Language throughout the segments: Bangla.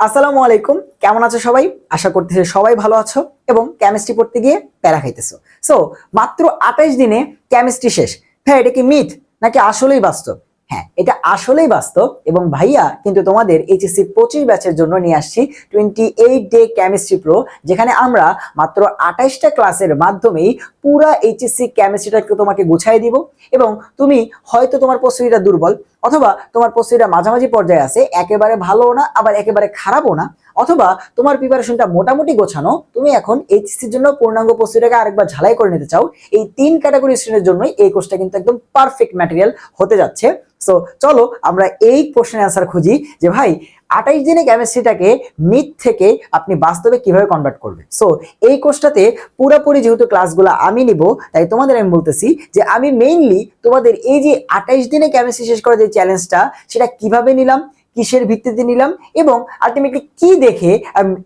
আসসালামু আলাইকুম। কেমন আছো সবাই? আশা করতেছি সবাই ভালো আছো এবং কেমিস্ট্রি পড়তে গিয়ে প্যারা খাইতেছো। সো মাত্র আঠাইশ দিনে কেমিস্ট্রি শেষ। হ্যাঁ এটা কি মিথ নাকি আসলেই বাস্তব? হ্যাঁ এটা আসলেই বাস্তব এবং ভাইয়া কিন্তু তোমাদের এইচএসসি পঁচিশ ব্যাচের জন্য নিয়ে আসছি twenty eight day chemistry pro যেখানে আমরা মাত্র আঠাইশটা ক্লাসের মাধ্যমেই পুরা এইচএসসি কেমিস্ট্রিটাকে তোমাকে গুছাই দিব এবং তুমি হয়তো তোমার প্রস্তুতিটা দুর্বল অথবা তোমার প্রস্তুতিটা মাঝামাঝি পর্যায়ে আছে, একেবারে ভালো না, আবার একেবারে খারাপও না। অথবা তোমার প্রিপারেশনটা মোটামুটি গোছানো, তুমি এখন এইচএসসির জন্য পূর্ণাঙ্গ প্রস্তুতিটাকে আরেকবার ঝালাই করে নিতে চাও, এই তিন ক্যাটাগরি স্টুডেন্টের জন্যই এই কোর্সটা কিন্তু একদম পারফেক্ট ম্যাটেরিয়াল হতে যাচ্ছে। সো চলো আমরা এই কোশ্চেন অ্যান্সার খুঁজি যে ভাই, আঠাইশ দিনে কেমিস্ট্রিটাকে মিথ থেকে আপনি বাস্তবে কীভাবে কনভার্ট করবে? সো এই কোর্সটাতে পুরোপুরি যেহেতু ক্লাসগুলো আমি নিব, তাই তোমাদের আমি বলতেছি যে আমি মেইনলি তোমাদের এই যে আঠাইশ দিনে কেমিস্ট্রি শেষ করার যে চ্যালেঞ্জটা সেটা কীভাবে নিলাম? কিসের ভিত্তিতে নিলাম এবং আলটিমেটলি কি দেখে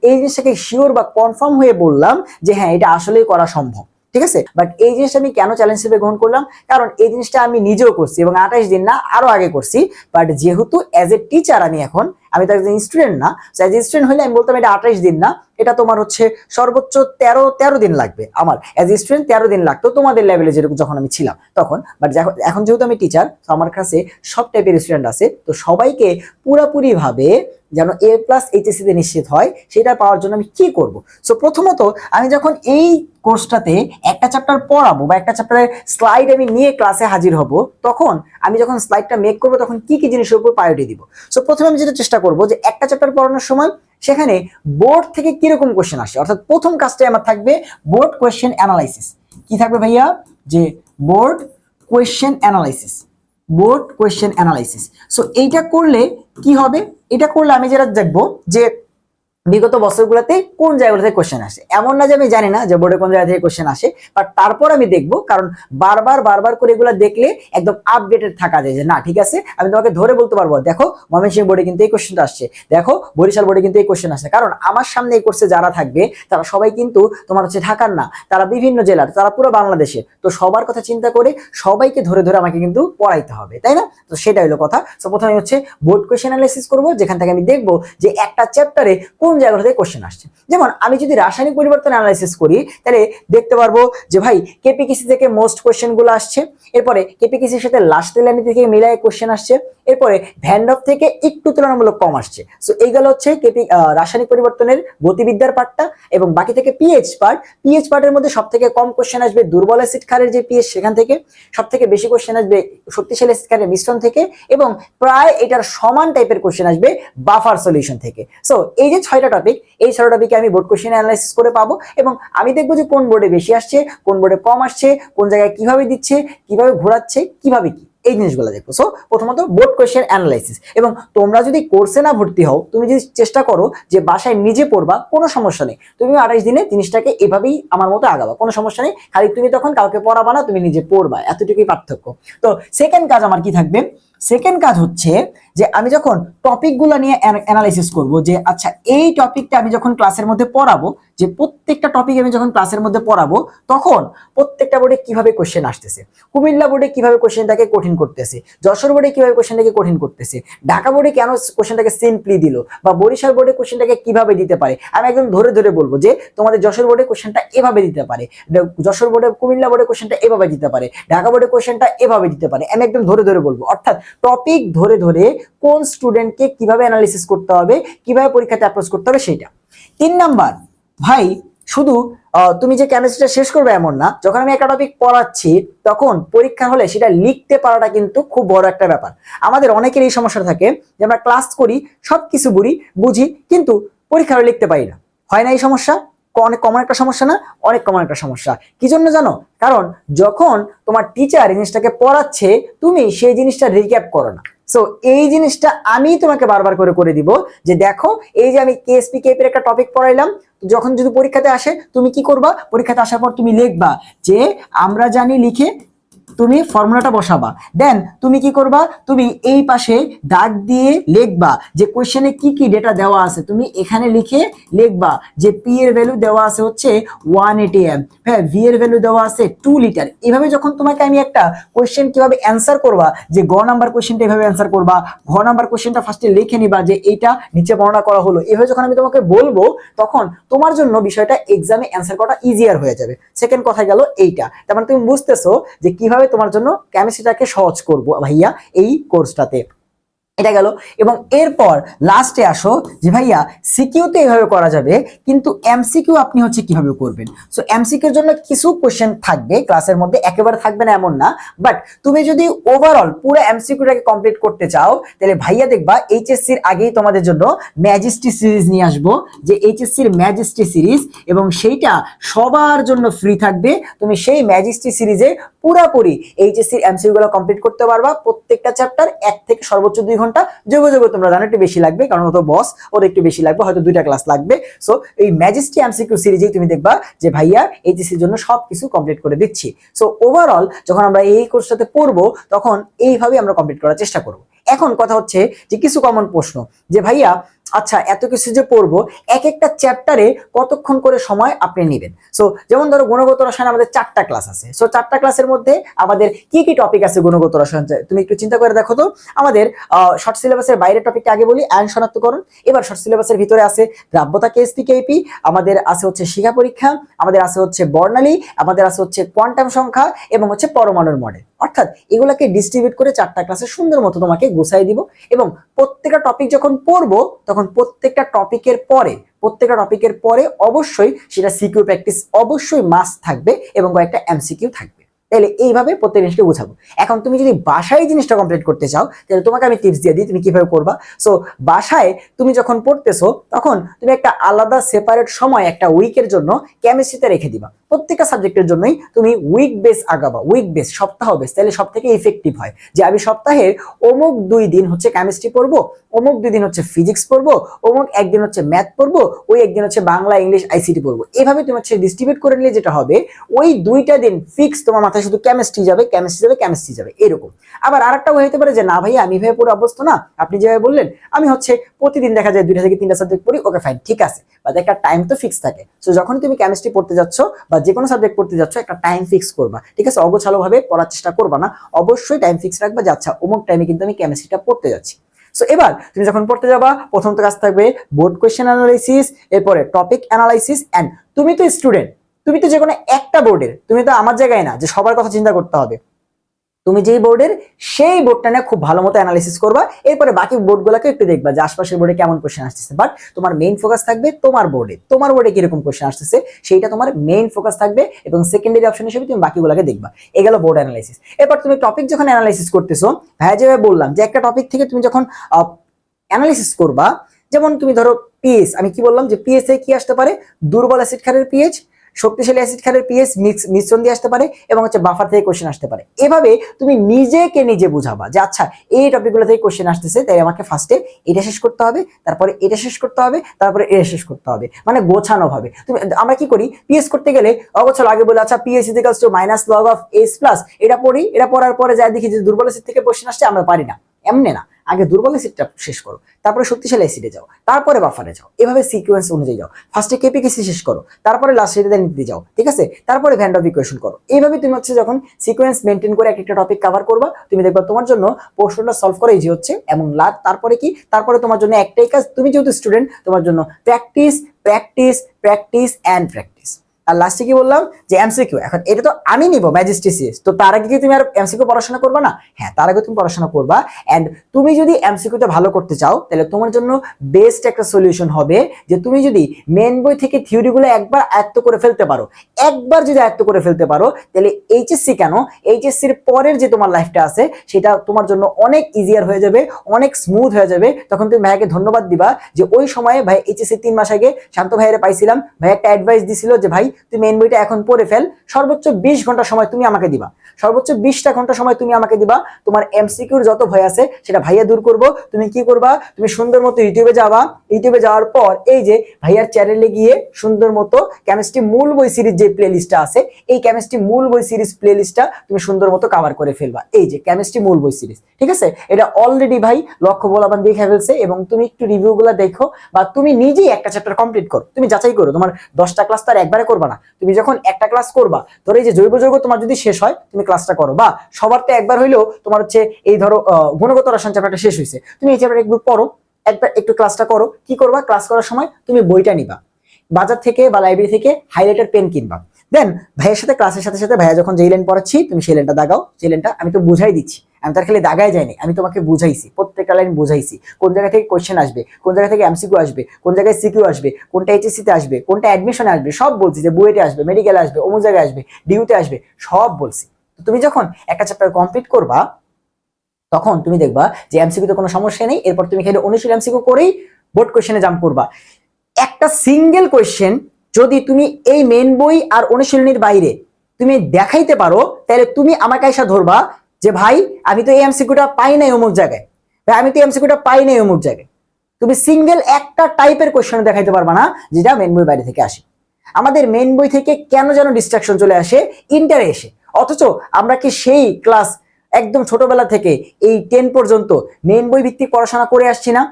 এই জিনিসটাকে শিওর বা কনফার্ম হয়ে বললাম যে হ্যাঁ এটা আসলেই করা সম্ভব। ঠিক আছে? বাট এই জিনিসটা আমি কেন চ্যালেঞ্জ হিসেবে গ্রহণ করলাম? কারণ এই জিনিসটা আমি নিজেও করছি এবং আঠাইশ দিন না, আরও আগে করছি। বাট যেহেতু অ্যাজ এ টিচার আমি এখন, আমি তো একজন স্টুডেন্ট না অ্যাজ এ স্টুডেন্ট হলে আমি বলতাম এটা আঠাইশ দিন না, এটা তোমার হচ্ছে সর্বোচ্চ তেরো তেরো দিন লাগবে আমার। অ্যাজ এ স্টুডেন্ট তেরো দিন লাগতো তোমাদের লেভেলে যেরকম যখন আমি ছিলাম তখন। বাট এখন যেহেতু আমি টিচার আমার কাছে সব টাইপের স্টুডেন্ট আছে, তো সবাইকে পুরাপুরি ভাবে যেন এ প্লাস এইচএসিতে নিশ্চিত হয়, সেটা পাওয়ার জন্য আমি কি করব? সো প্রথমত আমি যখন এই কোর্সটাতে একটা চ্যাপ্টার পড়াবো বা একটা চ্যাপ্টারের স্লাইড আমি নিয়ে ক্লাসে হাজির হব, তখন আমি যখন স্লাইডটা মেক করব, তখন কি কি জিনিসের উপর প্রায়োরিটি দিব? সো প্রথমে আমি যেটা চেষ্টা করব যে একটা চ্যাপ্টার পড়ানোর সময় সেখানে বোর্ড থেকে কীরকম কোশ্চেন আসে? অর্থাৎ প্রথম কাজটাই আমার থাকবে বোর্ড কোয়েশ্চেন অ্যানালাইসিস কি থাকবে ভাইয়া? যে board question analysis board question analysis so এইটা করলে কি হবে? এটা করলে আমি যেটা দেখব যে বিগত বছরগুলোতে কোন জায়গাগুলো থেকে কোশ্চেন আসে? এমন না যে আমি জানি না যে বোর্ডে কোন জায়গা থেকে কোশ্চেন আসে বাট তারপর আমি দেখব, কারণ বারবার বারবার করে এগুলো দেখলে একদম আপডেটেড থাকা যায় যে না, ঠিক আছে, আমি তোমাকে ধরে বলতে পারব, দেখো, ময়মনসিংহ বোর্ডে কিন্তু এই কোশ্চেনটা আসছে, দেখো, বরিশাল বোর্ডে কিন্তু এই কোশ্চেন আসছে, কারণ আমার সামনে এই কোর্সে যারা থাকবে, তারা সবাই কিন্তু তোমার হচ্ছে ঢাকার না, তারা বিভিন্ন জেলার, তারা পুরো বাংলাদেশের, তো সবার কথা চিন্তা করে সবাইকে ধরে ধরে আমাকে কিন্তু পড়াইতে হবে, তাই না? তো সেটা হলো কথা তো প্রথমে হচ্ছে বোর্ড কোয়েশ্চেন অ্যানালাইসিস করব, যেখান থেকে আমি দেখব যে একটা চ্যাপ্টারে কোন জায়গা থেকে কোশ্চেন আসছে। যেমন আমি যদি রাসায়নিক পরিবর্তন অ্যানালাইসিস করি, তাহলে দেখতে পারব যে ভাই কেপিকিসি থেকে মোস্ট কোশ্চেনগুলো আসছে, এরপরে কেপিকিসির সাথে লাস্ট লাইন থেকে মিলাই কোশ্চেন আসছে, এরপরে ভ্যান্ডফ থেকে একটু তুলনামূলক কম আসছে। সো এইগুলো হচ্ছে কেপি রাসায়নিক পরিবর্তনের গতিবিদ্যার পার্টটা এবং বাকি থেকে পিএইচ পার্ট পিএইচ পার্টের মধ্যে সব থেকে কম কোশ্চেন আসবে দুর্বল অ্যাসিড ক্ষারের যে পিএইচ সেখান থেকে সব থেকে বেশি কোশ্চেন আসবে শক্তিশালী অ্যাসিড ক্ষারের মিশ্রণ থেকে এবং প্রায় এটার সমান টাইপের কোশ্চেন আসবে বাফার সলিউশন থেকে। সো এই যে ছয়টা টপিক এই ছয়টা টপিকে আমি বোর্ড কোশ্চেন অ্যানালাইসিস করে পাবো এবং আমি দেখব যে কোন বোর্ডে বেশি আসছে, কোন বোর্ডে কম আসছে, কোন জায়গায় কীভাবে দিচ্ছে, কীভাবে ঘোরাচ্ছে, কীভাবে কি, এই জিনিসগুলো দেখব। সো প্রথমত বোর্ড কোয়েশ্চেন অ্যানালাইসিস এবং তোমরা যদি কোর্সে না ভর্তি হও, তুমি যদি চেষ্টা করো যে বাসায় নিজে পড়বা, কোনো সমস্যা নেই। তুমি আঠাইশ দিনে জিনিসটাকে এভাবেই আমার মতো আগাবা, কোনো সমস্যা নেই। খালি তুমি তখন কাউকে পড়াবা না, তুমি নিজে পড়বা, এতটুকুই পার্থক্য। তো সেকেন্ড কাজ আমার কি থাকবে? সেকেন্ড কাজ হচ্ছে যে আমি যখন টপিকগুলো নিয়ে অ্যানালাইসিস করব যে আচ্ছা এই টপিকটা আমি যখন ক্লাসের মধ্যে পড়াবো, যে প্রত্যেকটা টপিক আমি যখন ক্লাসের মধ্যে পড়াবো, তখন প্রত্যেকটা বোর্ডে কীভাবে কোশ্চেন আসতেছে? কুমিল্লা বোর্ডে কীভাবে কোশ্চেনটাকে কঠিন করতেছে? যশোর বোর্ডে কীভাবে কোশ্চেনটাকে কঠিন করতেছে? ঢাকা বোর্ডে কেন কোশ্চেনটাকে সিম্পলি দিল? বা বরিশাল বোর্ডে কোশ্চেনটাকে কীভাবে দিতে পারে? আমি একদম ধরে ধরে বলব যে, তোমাদের যশোর বোর্ডে কোশ্চেনটা এভাবে দিতে পারে। যশোর বোর্ডে কুমিল্লা বোর্ডে কোশ্চেনটা এভাবে দিতে পারে। ঢাকা বোর্ডে কোশ্চেনটা এভাবে দিতে পারে। আমি একদম ধরে ধরে বলব। অর্থাৎ টপিক ধরে ধরে কোন স্টুডেন্টকে কীভাবে অ্যানালিসিস করতে হবে, কীভাবে পরীক্ষাতে অ্যাপ্রোচ করতে হবে সেটা তিন নাম্বার, ভাই, শুধু তুমি যে কেমিস্ট্রিটা শেষ করবে এমন না, যখন আমি একটা টপিক পড়াচ্ছি, তখন পরীক্ষা হলে সেটা লিখতে পারাটা কিন্তু খুব বড় একটা ব্যাপার। আমাদের অনেকের এই সমস্যা থাকে যে আমরা ক্লাস করি সব কিছু বুঝি বুঝি, কিন্তু পরীক্ষা হলে লিখতে পারি না। হয় না এই সমস্যা? অনেক কমন একটা সমস্যা না? অনেক কমন একটা সমস্যা। কি জন্য জানো? কারণ যখন তোমার টিচার জিনিসটাকে পড়াচ্ছে, তুমি সেই জিনিসটা রিক্যাপ করো না। সো এই জিনিসটা আমি তোমাকে বারবার করে করে দিব যে দেখো, এই যে আমি কেএসপি কেপের একটা টপিক পড়াইলাম, যখন যদি পরীক্ষাতে আসে, তুমি কি করবা? পরীক্ষাতে আসার পর তুমি লিখবা যে আমরা জানি লিখে তুমি ফর্মুলাটা বসাবা। দেন তুমি কি করবা? তুমি এই পাশে দাগ দিয়ে লিখবা যে কোশ্চেনে কি কি ডেটা দেওয়া আছে। তুমি এখানে লিখে লিখবা যে পি এর ভ্যালু দেওয়া আছে হচ্ছে ওয়ান এটি এম হ্যাঁ ভি এর ভ্যালু দেওয়া আছে টু লিটার এভাবে যখন তোমাকে আমি একটা কোশ্চেন কীভাবে অ্যান্সার করবা, যে গ নাম্বার কোশ্চেনটা এভাবে অ্যান্সার করবা, ঘ নাম্বার কোশ্চেনটা ফার্স্টে লিখে নিবা যে এইটা নিচে বর্ণনা করা হলো। এভাবে যখন আমি তোমাকে বলব, তখন তোমার জন্য বিষয়টা এক্সামে অ্যান্সার করাটা ইজিয়ার হয়ে যাবে। সেকেন্ড কথা গেল এইটা। তার মানে তুমি বুঝতেছো যে কীভাবে তোমার জন্য কেমিস্ট্রিটাকে সহজ করব ভাইয়া এই কোর্সটাতে এটা গেল। এবং এরপর লাস্টে আসো যে ভাইয়া সিকিউ তো এইভাবে করা যাবে, কিন্তু এমসিকিউ আপনি হচ্ছে কীভাবে করবেন? সো এমসিকিউর জন্য কিছু কোশ্চেন থাকবে ক্লাসের মধ্যে একেবারে থাকবে না এমন না বাট তুমি যদি ওভারঅল পুরো এমসিকিউটাকে কমপ্লিট করতে চাও, তাহলে ভাইয়া দেখবা এইচএসসির আগেই তোমাদের জন্য ম্যাজিস্ট্রি সিরিজ নিয়ে আসব, যে এইচএসসির ম্যাজিস্ট্রি সিরিজ এবং সেইটা সবার জন্য ফ্রি থাকবে। তুমি সেই ম্যাজিস্ট্রি সিরিজে পুরাপুরি এইচএসসির এমসিকিউ গুলো কমপ্লিট করতে পারবা, প্রত্যেকটা চ্যাপ্টার এক থেকে সর্বোচ্চ দুই ঘণ্টা। যোগ যোগ তোমরা জানো, একটু বেশি লাগবে, কারণ ও তো বস ওর একটু বেশি লাগবে, হয়তো দুইটা ক্লাস লাগবে। সো এই ম্যাজিস্ট্রি এমসিকিউ সিরিজেই তুমি দেখবা যে ভাইয়া এইচএসির জন্য সব কিছু কমপ্লিট করে দিচ্ছি। সো ওভারঅল যখন আমরা এই কোর্সটাতে পড়ব, তখন এইভাবে আমরা কমপ্লিট করার চেষ্টা করব। এখন কথা হচ্ছে যে কিছু কমন প্রশ্ন, যে ভাইয়া আচ্ছা এত কিছু যে পড়ব এক একটা চ্যাপ্টারে কতক্ষণ করে সময় আপনি নেবেন? সো যেমন ধরো গুণগত রসায়ন আমাদের চারটা ক্লাস আছে। সো চারটা ক্লাসের মধ্যে আমাদের কি কি টপিক আছে গুণগত রসায়ন? তুমি একটু চিন্তা করে দেখো তো। আমাদের শর্ট সিলেবাসের বাইরের টপিকটা আগে বলি আয়ন শনাক্তকরণ। এবার শর্ট সিলেবাসের ভিতরে আছে দ্রাব্যতা কেএসপি কেপি আমাদের আছে হচ্ছে শিখা পরীক্ষা, আমাদের আছে হচ্ছে বর্ণালী, আমাদের আছে হচ্ছে কোয়ান্টাম সংখ্যা এবং হচ্ছে পরমাণুর মডেল অর্থাৎ এগুলাকে ডিস্ট্রিবিউট করে চারটা ক্লাসে সুন্দর মতো তোমাকে গোছাই দিব এবং প্রত্যেকটা টপিক যখন পড়ব, তখন প্রত্যেকটা টপিকের পরে, প্রত্যেকটা টপিকের পরে অবশ্যই সেটা সিকিউ প্র্যাকটিস অবশ্যই মাস্ট থাকবে এবং কয়েকটা এমসিকিউ থাকবে। তাহলে এইভাবে প্রত্যেক জিনিসকে বুঝাবো এখন তুমি যদি বাসায় জিনিসটা কমপ্লিট করতে চাও, তাহলে তোমাকে আমি টিপস দিয়ে দিই তুমি কীভাবে করবা সো বাসায় তুমি যখন পড়তেছো, তখন তুমি একটা আলাদা সেপারেট সময়, একটা উইকের জন্য কেমিস্ট্রিতে রেখে দিবা। প্রত্যেকটা সাবজেক্টের জন্যই তুমি উইক বেস আগাবা উইক বেস সপ্তাহ বেস তাহলে সব থেকে ইফেক্টিভ হয়। যে আমি সপ্তাহের অমুক দুই দিন হচ্ছে কেমিস্ট্রি পড়ব, অমুক দুই দিন হচ্ছে ফিজিক্স পড়ব, অমুক একদিন হচ্ছে ম্যাথ পড়ব, ওই একদিন হচ্ছে বাংলা, ইংলিশ আইসিটি পড়ব। এভাবে তুমি হচ্ছে ডিস্ট্রিবিউট করে নিলে যেটা হবে, ওই দুইটা দিন ফিক্স তোমার মাথায় শুধু কেমিস্ট্রি যাবে কেমিস্ট্রি যাবে কেমিস্ট্রি যাবে, এরকম। আবার আর আরেকটা হতে পারে যে, না ভাই, আমি ভেবে পড়ে অভ্যস্ত না। আপনি যেভাবে বললেন, আমি হচ্ছে প্রতিদিন দেখা যায় দুইটা থেকে তিনটা সাবজেক্ট পড়ি, ওকে ফাইন ঠিক আছে। বা একটা টাইম তো ফিক্স থাকে। সো যখন তুমি কেমিস্ট্রি পড়তে যাচ্ছ বা যে কোনো সাবজেক্ট পড়তে যাচ্ছ, একটা টাইম ফিক্স করবা। ঠিক আছে? অগোছালোভাবে পড়ার চেষ্টা করবা না। অবশ্যই টাইম ফিক্স রাখবা যে আচ্ছা অমুক টাইমে কিন্তু আমি কেমিস্ট্রিটা পড়তে যাচ্ছি। সো এবার তুমি যখন পড়তে যাবা, প্রথম তো কাজ থাকবে বোর্ড কোয়েশ্চেন অ্যানালাইসিস এরপরে টপিক অ্যানালাইসিস অ্যান্ড তুমি তো স্টুডেন্ট তুমি তো যে কোনো একটা বোর্ডের তুমি তো আমার জায়গায় না, যে সবার কথা চিন্তা করতে হবে। তুমি যেই বোর্ডের সেই বোর্ডটা নিয়ে খুব ভালো মতো অ্যানালিসিস করবা। এরপরে বাকি বোর্ডগুলোকে একটু দেখবা যে আশপাশের বোর্ডে কেমন কোশ্চেন আসতেছে। বাট তোমার মেইন ফোকাস থাকবে তোমার বোর্ডে তোমার বোর্ডে কীরকম কোশ্চেন আসতেছে, সেইটা তোমার মেইন ফোকাস থাকবে এবং সেকেন্ডারি অপশন হিসেবে তুমি বাকিগুলোকে দেখবা। এ গেল বোর্ড অ্যানালাইসিস এরপর তুমি টপিক যখন অ্যানালাইসিস করতেছো ভাইয়া যেভাবে বললাম যে একটা টপিক থেকে তুমি যখন অ্যানালিসিস করবা, যেমন তুমি ধরো পিএস আমি কি বললাম যে পিএস এ কি আসতে পারে? দুর্বল অ্যাসিড ক্ষারের পিএইচ শক্তিশালী অ্যাসিড ক্ষারের পিএইচ মিক্স মিশ্রণ দিয়ে আসতে পারে এবং হচ্ছে বাফার থেকে কোশ্চেন আসতে পারে। এভাবে তুমি নিজেকে নিজে বুঝাবা যে আচ্ছা এই টপিকগুলো থেকে কোশ্চেন আসতেছে, তাই আমাকে ফার্স্টে এটা শেষ করতে হবে, তারপরে এটা শেষ করতে হবে, তারপরে এটা শেষ করতে হবে। মানে গোছানো ভাবে। তুমি, আমরা কি করি? পিএস করতে গেলে অগোছালো আগে বলে আচ্ছা pH equals to minus log of H plus এটা পড়ি, এটা পড়ার পরে যাই দেখি যে দুর্বল থেকে কোশ্চেন আসছে, আমরা পারি না। এমনি না। আগে দুর্বল অ্যাসিডটা শেষ করো, তারপরে শক্তিশালী অ্যাসিডে যাও, তারপরে বাফারে যাও, এভাবে সিকোয়েন্স অনুযায়ী যাও ফার্স্টে কেপিকেসি শেষ করো, তারপরে লাস্ট সেটাতে নিতে যাও, ঠিক আছে? তারপরে ভ্যান্ড অফ ইকুয়েশন করো এইভাবে তুমি হচ্ছে যখন সিকোয়েন্স মেনটেন করে একটা টপিক কভার করবা, তুমি দেখবা তোমার জন্য প্রশ্নটা সলভ করে ইজি হচ্ছে এবং লাস্ট তারপরে কি? তারপরে তোমার জন্য একটাই কাজ, তুমি যেহেতু স্টুডেন্ট তোমার জন্য practice practice practice and practice আর লাস্টে কি বললাম? যে এমসিকিউ এখন এটা তো আমি নিব ম্যাজিস্ট্রেসিএস তো তার আগে কি তুমি আর এমসিকিউ পড়াশোনা করবা না? হ্যাঁ তার আগে তুমি পড়াশোনা করবা। এন্ড তুমি যদি এমসিকিউতে ভালো করতে চাও, তাহলে তোমার জন্য বেস্ট একটা সলিউশন হবে যে তুমি যদি মেন বই থেকে থিওরিগুলো একবার আয়ত্ত করে ফেলতে পারো। একবার যদি আয়ত্ত করে ফেলতে পারো, তাহলে এইচএসসি কেন? এইচএসসির পরের যে তোমার লাইফটা আছে, সেটা তোমার জন্য অনেক ইজিয়ার হয়ে যাবে, অনেক স্মুথ হয়ে যাবে। তখন তুমি ভাইয়াকে ধন্যবাদ দিবা যে ওই সময়ে ভাই এইচএসসি তিন মাস আগে শান্ত ভাইয়ের পাইছিলাম। ভাই একটা অ্যাডভাইস দিছিল যে ভাই তুই মেন বইটা এখন পড়ে ফেল। সর্বোচ্চ বিশ ঘণ্টা সময় তুমি আমাকে দিবা। সর্বোচ্চ বিশটা ঘণ্টা সময় তুমি আমাকে দিবা। তোমার এমসিকিউর যত ভয় আছে সেটা ভাইয়া দূর করব। তুমি কি করবা? তুমি সুন্দর মতো ইউটিউবে যাবা। ইউটিউবে যাওয়ার পর এই যে ভাইয়ার চ্যানেলে গিয়ে সুন্দর মতো কেমিস্ট্রি মূল বই সিরিজ যে প্লে লিস্টটা আছে, এই কেমিস্ট্রি মূল বই সিরিজ প্লে লিস্টটা তুমি সুন্দর মতো কাভার করে ফেলবা। এই যে কেমিস্ট্রি মূল বই সিরিজ ঠিক আছে? এটা অলরেডি ভাই লক্ষ্য বলাবান দেখে ফেলছে এবং তুমি একটু রিভিউ গুলা দেখো বা তুমি নিজেই একটা চ্যাপ্টার কমপ্লিট করো। তুমি যাচাই করো তোমার দশটা ক্লাস তার একবারে করবা না। তুমি যখন একটা ক্লাস করবা, ধরো এই যে জৈব যৌগ তোমার যদি শেষ হয়, তুমি ক্লাসটা করো। বা সবার তো একবার হইলেও তোমার হচ্ছে এই ধরো গুণগত রসায়ন চ্যাপ্টারটা শেষ হয়েছে তুমি এই চ্যাপ্টার একটু পড়ো, একবার একটু ক্লাসটা করো। কি করবা? ক্লাস করার সময় তুমি বইটা নিবা। বাজার থেকে বা লাইব্রেরি থেকে হাইলাইটার পেন কিনবা। দেন ভাইয়ের সাথে ক্লাসের সাথে সাথে ভাইয়া যখন যেই লাইন পড়াচ্ছি, তুমি সেই লাইনটা দাগাও। সেই লাইনটা আমি তো বুঝাই দিচ্ছি। আমি তার খালি দাগাই যাইনি, আমি তোমাকে বুঝাইছি, প্রত্যেকটা লাইন বুঝাইছি, কোন জায়গা থেকে কোয়েশ্চেন আসবে, কোন জায়গা থেকে এমসিকিউ আসবে, কোন জায়গায় সিকিউ আসবে, কোনটা এইচএসসি তে আসবে, কোনটা অ্যাডমিশনে আসবে, সব বলছি যে বুয়েটে আসবে মেডিকেলে আসবে, অমুক জায়গায় আসবে ডিউতে আসবে, সব বলছি। তুমি যখন একটা চ্যাপ্টার কমপ্লিট করবা, তখন তুমি দেখবা যে এমসিকিউ তো কোনো সমস্যা নেই, এরপর তুমি খালি অনুশীল এমসিকিউ করেই বোর্ড কোয়েশ্চেনে জাম্প করবা। একটা সিঙ্গেল কোয়েশ্চেন যদি তুমি এই মেন বই আর অনুশীলনীর বাইরে তুমি দেখাইতে পারো, তাহলে তুমি আমাকে এসে ধরবা যে ভাই, আমি তো এই এমসিকিউটা পাই নাই অমুক জায়গায়। ভাই, আমি তো এমসিকিউটা পাই নাই অমুক জায়গায়। তুমি সিঙ্গেল একটা টাইপের কোয়েশ্চেন দেখাইতে পারবা না, যেটা মেন বই বাইরে থেকে আসে। আমাদের মেন বই থেকে কেন যেন ডিস্ট্রাকশন চলে আসে? ইন্টারে এসে। অথচ আমরা কি সেই ক্লাস একদম ছোটবেলা থেকে এই টেন পর্যন্ত মেন বই ভিত্তিক পড়াশোনা করে আসছি না?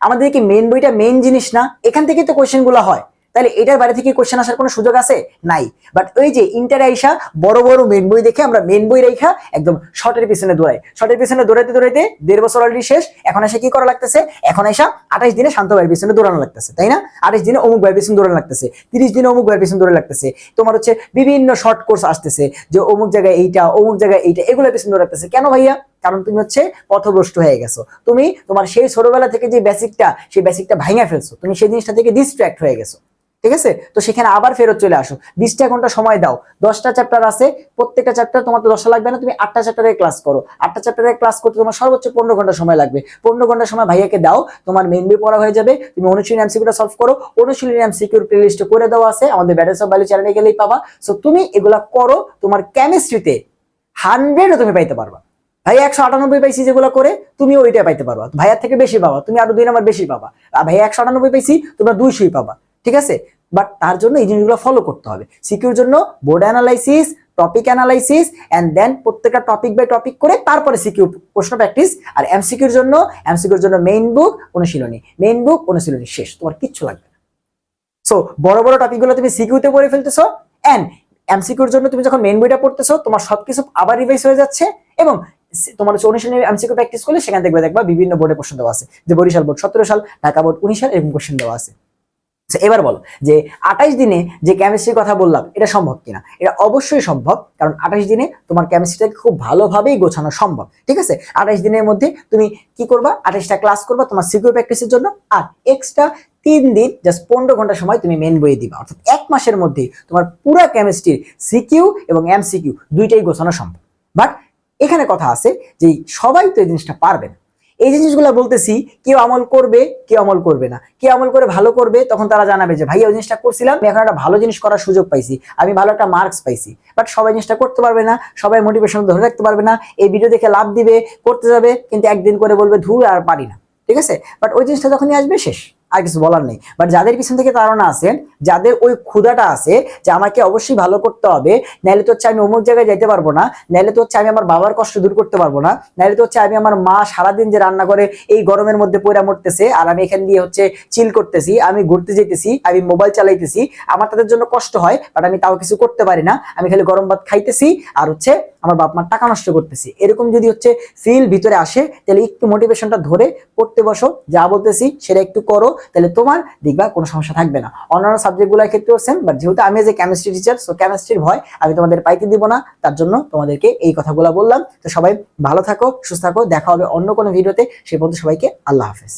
আমাদের কি মেন বইটা মেন জিনিস না? এখান থেকে তো কোয়েশ্চেনগুলো হয়। তাহলে এটার বাইরে থেকে কোয়েশ্চেন আসার কোনো সুযোগ আছে? নাই। বাট ওই যে ইন্টার আইসা বড় বড় মেন বই দেখে আমরা মেন বই রেখা একদম শর্টের পিছনে দৌড়াই। শর্টের পিছনে দৌড়াইতে দৌড়াইতে দেড় বছর অলরেডি শেষ। এখন এসে কি করা লাগতেছে? এখন এসা আঠাশ দিনে শান্ত ভাইয়ের পিছনে দৌড়ানো লাগতেছে, তাই না? আঠাশ দিনে অমুক ভাইয়ের পিছনে দৌড়ানো লাগতেছে। তিরিশ দিনে অমুক ভাইয়ের পিছনে দৌড়ানো লাগতেছে। তোমার হচ্ছে বিভিন্ন শর্ট কোর্স আসতেছে যে অমুক জায়গায় এইটা, অমুক জায়গায় এইটা, এগুলোর পিছনে দৌড়ানো লাগতেছে কেন ভাইয়া? কারণ তুমি হচ্ছে পথভ্রষ্ট হয়ে গেছো। তুমি তোমার সেই ছোটবেলা থেকে যে বেসিকটা সেই বেসিকটা ভাঙা ফেলছো। তুমি সেই জিনিসটা থেকে ডিস্ট্র্যাক্ট হয়ে গেছো। ঠিক আছে? তো সেখানে আবার ফেরত চলে আসো। বিশটা ঘণ্টা সময় দাও। দশটা চ্যাপ্টার আছে, প্রত্যেকটা চ্যাপ্টার তোমার তো দশটা লাগবে না, তুমি আটটা চ্যাপ্টারের ক্লাস করো। আটটা চ্যাপ্টারে ক্লাস করতে তোমার সর্বোচ্চ পনেরো ঘণ্টা সময় লাগবে। পনেরো ঘণ্টা সময় ভাইয়াকে দাও, তোমার মেন বই পড়া হয়ে যাবে। তুমি অনুশীলনী এমসিকিউটা সলভ করো। অনুশীলনী এমসিকিউর প্লেলিস্টে করে দেওয়া আছে। আমাদের ব্যাটার্স অফ ভ্যালু চ্যানেলে গেলেই পাবা। সো তুমি এগুলা করো, তোমার কেমিস্ট্রিতে হান্ড্রেডও তুমি পাইতে পারবা। ভাই একশো আটানব্বই পাইছি যেগুলো করে, তুমি ওইটা পাইতে পারবা। ভাইয়ার থেকে বেশি পাবা, তুমি আরও দুই নাম্বার বেশি পাবা। ভাইয়া একশো আটানব্বই পাইছি, তোমরা দুইশোই পাবা। ঠিক আছে? বাট তার জন্য এই জিনিসগুলো ফলো করতে হবে। সিকিউর জন্য board analysis topic analysis and then প্রত্যেকটা টপিক বাই টপিক করে তারপরে সিকিউ প্রশ্ন প্র্যাকটিস আর এমসিকিউর জন্য এমসিকিউর জন্য মেইন বুক অনুশীলনী। মেইন বুক অনুশীলনী শেষ, তোমার কিচ্ছু লাগবে না। সো বড় বড় টপিকগুলো তুমি সিকিউতে পড়ে ফেলতেছো অ্যান্ড এমসিকিউর জন্য তুমি যখন মেইন বইটা পড়তেছো, তোমার সবকিছু আবার রিভাইজ হয়ে যাচ্ছে, এবং তোমার হচ্ছে অনুশীলনী এমসিকিউ প্র্যাকটিস করলে সেখান থেকে দেখবা বিভিন্ন বোর্ডে প্রশ্ন দেওয়া আছে। যে বরিশাল বোর্ড সতেরো সাল, ঢাকা বোর্ড উনিশ সাল, এরকম কোশ্চেন দেওয়া আছে। এবার বলো যে আঠাইশ দিনে যে কেমিস্ট্রির কথা বললাম, এটা সম্ভব কিনা? এটা অবশ্যই সম্ভব, কারণ আঠাইশ দিনে তোমার কেমিস্ট্রিটাকে খুব ভালোভাবেই গোছানো সম্ভব, ঠিক আছে? আঠাইশ দিনের মধ্যে তুমি কি করবা? আঠাইশটা ক্লাস করবা তোমার সিকিউর প্র্যাকটিসের জন্য, আর এক্সট্রা তিন দিন জাস্ট পনেরো ঘণ্টা সময় তুমি মেন বইয়ে দিবা, অর্থাৎ এক মাসের মধ্যে তোমার পুরো কেমিস্ট্রির সিকিউ এবং এমসিকিউ দুইটাই গোছানো সম্ভব। বাট এখানে কথা আছে যে সবাই তো এই জিনিসটা পারবে না। এই জিনিসগুলো বলতেছি, কেউ আমল করবে, কেউ আমল করবে না। কেউ আমল করে ভালো করবে, তখন তারা জানাবে যে, ভাইয়া, ওই জিনিসটা করছিলাম, আমি এখন একটা ভালো জিনিস করার সুযোগ পাইছি, আমি ভালো একটা মার্কস পাইছি। বাট সবাই জিনিসটা করতে পারবে না, সবাই মোটিভেশন ধরে রাখতে পারবে না, এই ভিডিও দেখে লাভ দিবে, করতে যাবে, কিন্তু একদিন করে বলবে, ধুর, আর পারি না। ঠিক আছে? বাট ওই জিনিসটা যখনই আসবে, শেষ। আর কিছু বলার নেই। বাট যাদের পিছন থেকে তারা আছে যাদের ওই ক্ষুধাটা আছে যে আমাকে অবশ্যই ভালো করতে হবে, নাইলে তো হচ্ছে আমি অমুক জায়গায় যেতে পারব না, নাইলে তো হচ্ছে আমি আমার বাবার কষ্ট দূর করতে পারব না, নাইলে তো হচ্ছে আমি আমার মা সারাদিন যে রান্না করে এই গরমের মধ্যে পয়রা মরতেছে, আর আমি এখান দিয়ে হচ্ছে চিল করতেছি, আমি ঘুরতে যেতেছি আমি মোবাইল চালাইতেছি, আমার তাদের জন্য কষ্ট হয় বাট আমি তাও কিছু করতে পারি না, আমি খালি গরম ভাত খাইতেছি, আর হচ্ছে আমার বাপ মার টাকা নষ্ট করতেছি। এরকম যদি হচ্ছে ফিল ভিতরে আসে, তাহলে একটু মোটিভেশনটা ধরে পড়তে বসো। যা বলতেছি সেটা একটু করো, তাহলে তোমার দেখবা কোনো সমস্যা থাকবে না। অন্যান্য সাবজেক্টগুলোর ক্ষেত্রেও সেম বাট যেহেতু আমি যে কেমিস্ট্রি টিচার সো কেমিস্ট্রির ভয় আমি তোমাদের পাইতে দিব না। তার জন্য তোমাদেরকে এই কথাগুলো বললাম। তো সবাই ভালো থাকো, সুস্থ থাকো, দেখা হবে অন্য কোনো ভিডিওতে সে পর্যন্ত সবাইকে আল্লাহ হাফেজ।